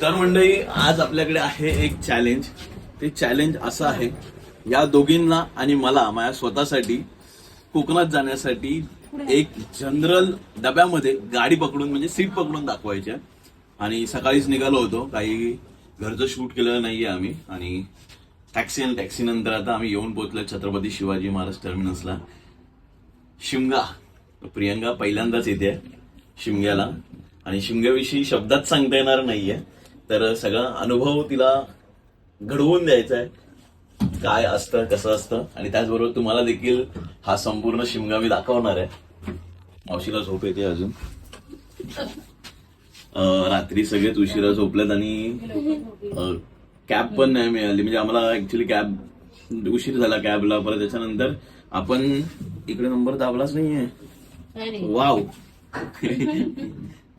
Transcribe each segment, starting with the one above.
तर मंडळी आज आपल्याकडे आहे एक चॅलेंज ते चॅलेंज असं आहे या दोघींना आणि मला माझ्या स्वतःसाठी कोकणात जाण्यासाठी एक जनरल डब्यामध्ये गाडी पकडून म्हणजे सीट पकडून दाखवायची आणि सकाळीच निघालो होतो काही घरचं शूट केलेलं नाहीये आम्ही. आणि टॅक्सी आणि टॅक्सी नंतर आता आम्ही येऊन पोहोचलो छत्रपती शिवाजी महाराज टर्मिनसला शिमगा प्रियंका पहिल्यांदाच येते शिमग्याला. आणि शिमग्याविषयी शब्दात सांगता येणार नाहीये. तर सगळा अनुभव तिला घडवून द्यायचा आहे काय असतं कसं असतं? आणि त्याचबरोबर तुम्हाला देखील हा संपूर्ण शिमगा मी दाखवणार आहे मावशीला झोप येते अजून. रात्री सगळेच उशिरा झोपलेत आणि कॅब पण नाही मिळाली. म्हणजे आम्हाला ऍक्च्युली कॅब उशीर झाला कॅबला. परत त्याच्यानंतर आपण इकडे नंबर दाबलाच नाहीये. वाव.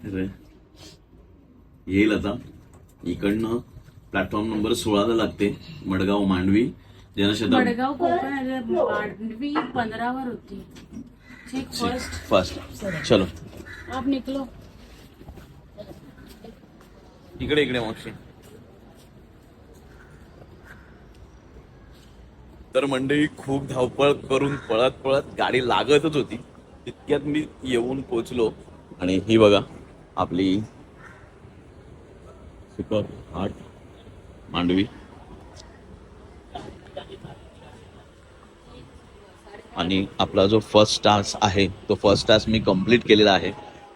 तर येईल आता. इकडनं प्लॅटफॉर्म नंबर सोळाला लागते. मडगाव मांडवी. जनशताब्दी मडगाव कोकण मांडवी पंधरावर होती. ठीक फर्स्ट फास्ट चलो. आप निकलो. इकडे इकडे मावशी. तर मंडळी खूप धावपळ करून पळत पळत गाडी लागतच होती. तितक्यात मी येऊन पोचलो आणि ही बघा आपली सुपर आठ मांडवी. आणि आपला जो फर्स्ट टास्क आहे तो फर्स्ट टास्क मी कंप्लीट केलेला आहे.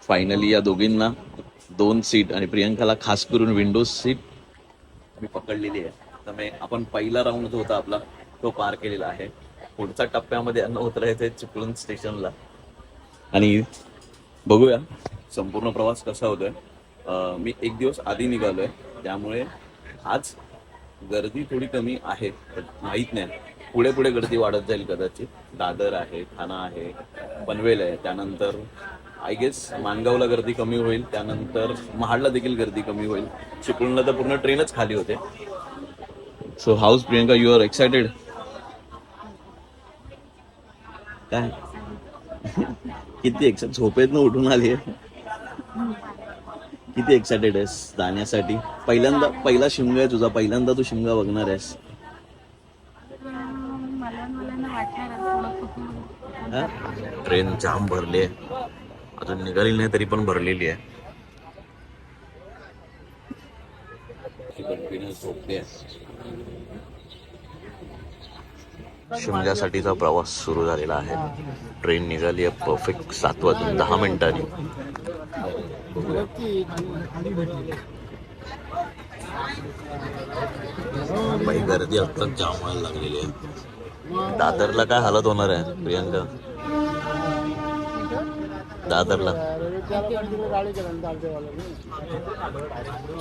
फायनली या दोघींना दोन सीट आणि प्रियंकाला खास करून विंडोज सीट मी पकडलेली आहे. त्यामुळे आपण पहिला राऊंड जो होता आपला तो पार केलेला आहे. पुढच्या टप्प्यामध्ये अन्न उतरायचंय चिपळूण स्टेशनला आणि बघूया संपूर्ण प्रवास कसा होतोय. मी एक दिवस आधी निघालोय. त्यामुळे आज गर्दी थोडी कमी आहे पण माहीत नाही. पुढे पुढे गर्दी वाढत जाईल कदाचित. दादर आहे ठाणा आहे पनवेल आहे. त्यानंतर आय गेस माणगावला गर्दी कमी होईल. त्यानंतर महाडला देखील गर्दी कमी होईल. चिपळूणला तर पूर्ण ट्रेनच खाली होते. So how's Priyanka you are excited काय? किती एक्साइट झोपेतनं उठून आली किती एक्सायटेड आहेस जाण्यासाठी? पहिल्यांदा पहिला शिमगा आहे तुझा. पहिल्यांदा तू शिमगा बघणार आहेस. हा? ट्रेन जाम भरली आहे. अजून निघाली नाही तरी पण भरलेली आहे. शिमल्यासाठीचा प्रवास सुरू झालेला आहे. ट्रेन निघाली आहे परफेक्ट सात वाजून दहा मिनिटांनी. बाई गर्दी आत्ताच जाम व्हायला लागलेली आहे. दादरला काय हालत होणार आहे प्रियांका? दादरला.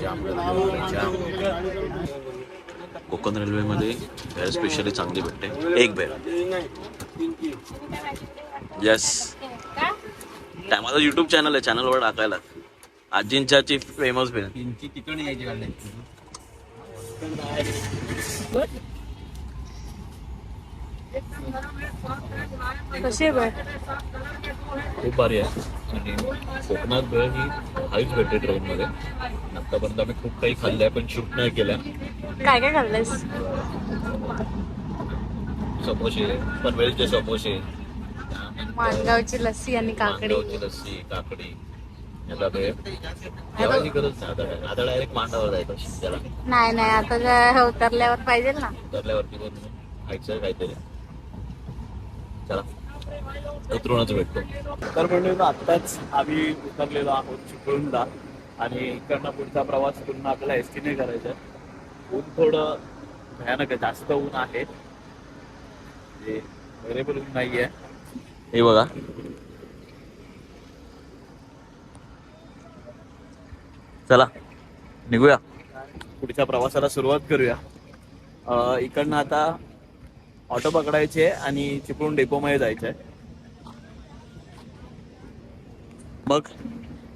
जाम कोकण रेल्वेमध्ये स्पेशली चांगली भेटते. एक भेळ येस माझा युट्यूब चॅनल आहे चॅनलवर टाकायला. आजींच्याची फेमस भेळ कसे बघ खूप भारी आहे. आणि कोकणात भेळ ही हाईच भेटते ट्रेनमध्ये आतापर्यंत आम्ही खूप काही खाल्लंय पण शूट नाही केल्या काय काय खाल्लंस समोसे पनवेलचे समोसे. माणगावची लस्सी आणि काकडी. मांडवची लस्सी काकडी. गरज नाही. आता काय. आता डायरेक्ट मांडावर जायचं नाही नाही आता जर उतरल्यावर पाहिजे ना. उतरल्यावरती पण खायचं काहीतरी. चला. उतरूनच भेटतो. तर म्हणजे आत्ताच आम्ही उतरलेलो आहोत चिपळूणला. आणि इकडनं पुढचा प्रवास पूर्ण आपल्याला एस टीने करायचा आहे. ऊन थोडं भयानक आहे. जास्त ऊन आहे. वेरेबल ऊन नाहीये. हे बघा. चला निघूया. पुढच्या प्रवासाला सुरुवात करूया. इकडनं आता ऑटो पकडायचे आणि चिपळूण डेपोमध्ये जायचंय. मग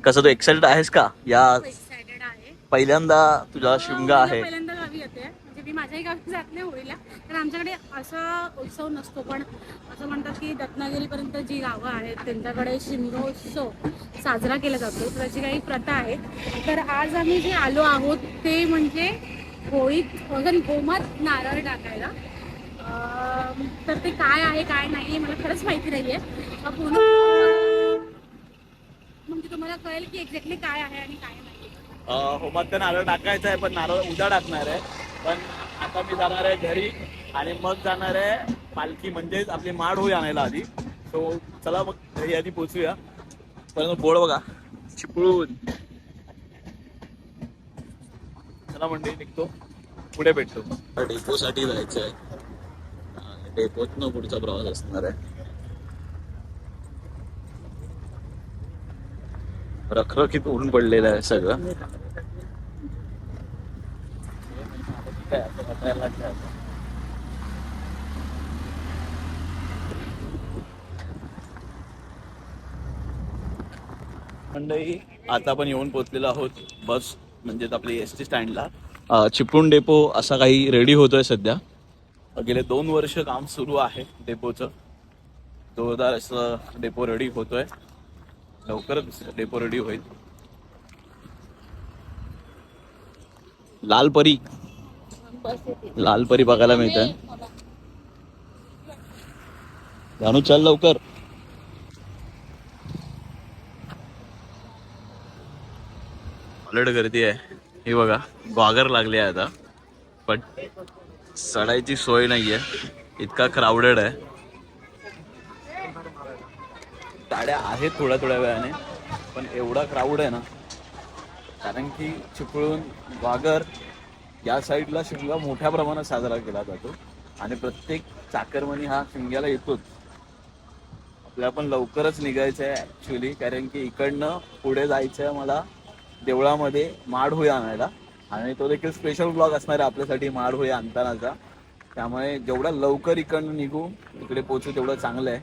कसं तू एक्साइटेड आहेस का? या पहिल्यांदा तुझा शिमगा आहे. पहिल्यांदा गावी येते. म्हणजे मी माझ्याही गावी जात नाही होळीला. कारण आमच्याकडे असा उत्सव नसतो पण असं म्हणतात की रत्नागिरीपर्यंत जी गावं आहेत त्यांच्याकडे शिमगोत्सव साजरा केला जातो. त्याची काही प्रथा आहे तर आज आम्ही जे आलो आहोत ते म्हणजे होळीत सॉरी होमात नारळ टाकायला. तर ते काय आहे काय नाही मला खरंच माहिती नाही आहे पूर्ण म्हणजे तुम्हाला कळेल की एक्झॅक्टली काय आहे आणि काय नाही. होमात तर नारळ टाकायचं आहे पण नारळ उद्या टाकणार आहे. पण आता मी जाणार आहे घरी आणि मग जाणार आहे पालखी म्हणजेच आपली माड होई आणायला आधी. सो चला मग घरी आधी पोचूया. परंतु बोर्ड बघा. चिपळून चला म्हणजे निघतो. पुढे भेटतो. डेपोसाठी जायचं आहे डेपोतनं पुढचा प्रवास असणार आहे. रखरखीत ऊन पडलेलं आहे सगळं. मंडळी आता आपण येऊन पोहोचलेलो आहोत बस म्हणजेच आपली एस टी स्टँडला. चिपळूण डेपो असा काही रेडी होतोय सध्या. गेले दोन वर्ष काम सुरू आहे डेपोचं. जोरदार असं डेपो रेडी होतोय. लवकरच डेपो रेडी होईल. लाल परी. लाल परी बघायला मिळत जाणू चल लवकर. अलर्ट गर्दी आहे. हे बघा ग्वागर लागली आहे आता. पण चढायची सोय नाहीये इतका क्राऊडेड आहे. गाड्या आहेत थोड्या थोड्या वेळाने पण एवढा क्राऊड आहे ना कारण की चिपळूण वागर या साईडला शिमगा मोठ्या प्रमाणात साजरा केला जातो. आणि प्रत्येक चाकरमणी हा शिमग्याला येतोच. आपल्या पण लवकरच निघायचं आहे ऍक्च्युली कारण की इकडनं पुढे जायचं आहे मला देवळामध्ये माड होई आणायला. आणि तो देखील स्पेशल ब्लॉग असणार आहे आपल्यासाठी माड होई आणतानाचा. त्यामुळे जेवढा लवकर इकडनं निघू इकडे पोचू तेवढं चांगलं आहे.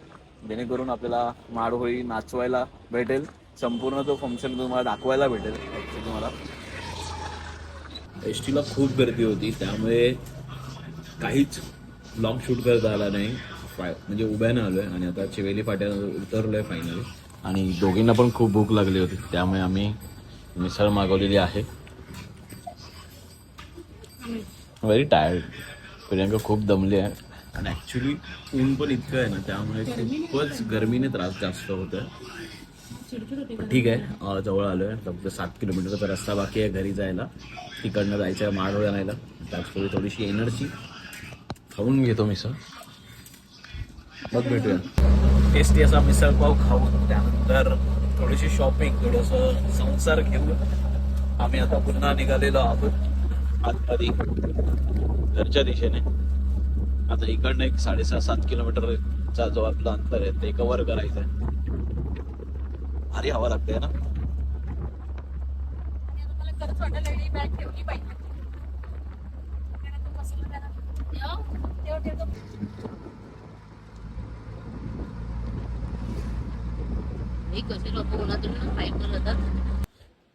जेणेकरून आपल्याला माड होई नाचवायला भेटेल. संपूर्ण तो फंक्शन तुम्हाला दाखवायला भेटेल तुम्हाला. एस टीला खूप गर्दी होती त्यामुळे काहीच ब्लॉग शूट करता आला नाही. फाय- म्हणजे उभ्यानं आलोय आणि आता चिवेली फाट्यावर उतरलोय फायनली आणि दोघींना पण खूप भूक लागली होती त्यामुळे आम्ही मिसळ मागवलेली आहे. व्हेरी टायर्ड प्रियंका खूप दमली आहे. आणि ॲक्च्युली ऊन पण इतकं आहे ना त्यामुळे खूपच गरमीने त्रास जास्त होत आहे ठीक आहे जवळ आलोय. फक्त सात किलोमीटरचा रस्ता बाकी आहे घरी जायला. तिकडनं जायचं आहे माड आणायला. त्याचपूर्वी थोडीशी एनर्जी. खाऊन घेतो मी सर मग भेटूया. टेस्टी असा मिसळपाव खाऊन त्यानंतर थोडीशी शॉपिंग थोडंसं संसार घेऊन आम्ही आता पुन्हा निघालेलो आहोत. आतमध्ये. घरच्या दिशेने. आता इकडनं एक साडेसहा सात किलोमीटरचा जो आपला अंतर आहे ते कव्हर करायचं आहे. भारी हवा लागते ना? बॅग ठेवली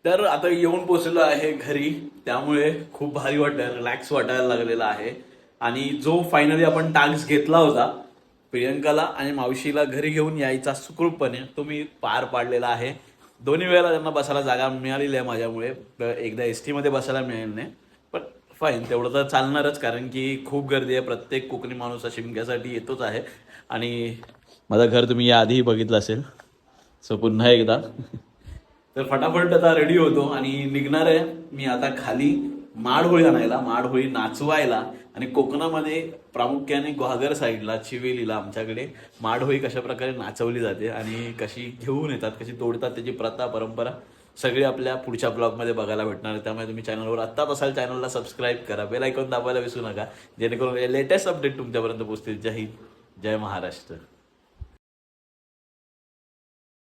तर आता येऊन पोचलेलो आहे घरी. त्यामुळे खूप भारी वाटतं रिलॅक्स वाटायला लागलेला आहे. आणि जो फायनली आपण टास्क घेतला होता प्रियंकाला आणि मावशीला घरी घेऊन यायचा सुखरूपपणे तो मी पार पाडलेला आहे. दोन्ही वेळेला त्यांना बसायला जागा मिळालेली आहे माझ्यामुळे. एकदा एस टीमध्ये बसायला मिळेल नाही. पण फाईन तेवढं तर चालणारच कारण की खूप गर्दी आहे. प्रत्येक कोकणी माणूस शिमक्यासाठी येतोच आहे. आणि माझं घर तुम्ही याआधीही बघितलं असेल. सो पुन्हा एकदा. तर फटाफट आता रेडी होतो आणि निघणार आहे मी आता खाली माड होळी आणायला माड होळी नाचवायला आणि कोकणामध्ये प्रामुख्याने ग्वागर साईडला चिवेलीला आमच्याकडे माड होळी कशा प्रकारे नाचवली जाते आणि कशी घेऊन येतात कशी तोडतात त्याची प्रथा परंपरा सगळी आपल्या पुढच्या ब्लॉगमध्ये बघायला भेटणार आहे. त्यामुळे तुम्ही चॅनलवर आत्ताच असाल चॅनलला सबस्क्राईब करा. बेल आयकॉन दाबायला विसरू नका. जेणेकरून लेटेस्ट अपडेट तुमच्यापर्यंत पोहोचतील. जय हिंद जय महाराष्ट्र.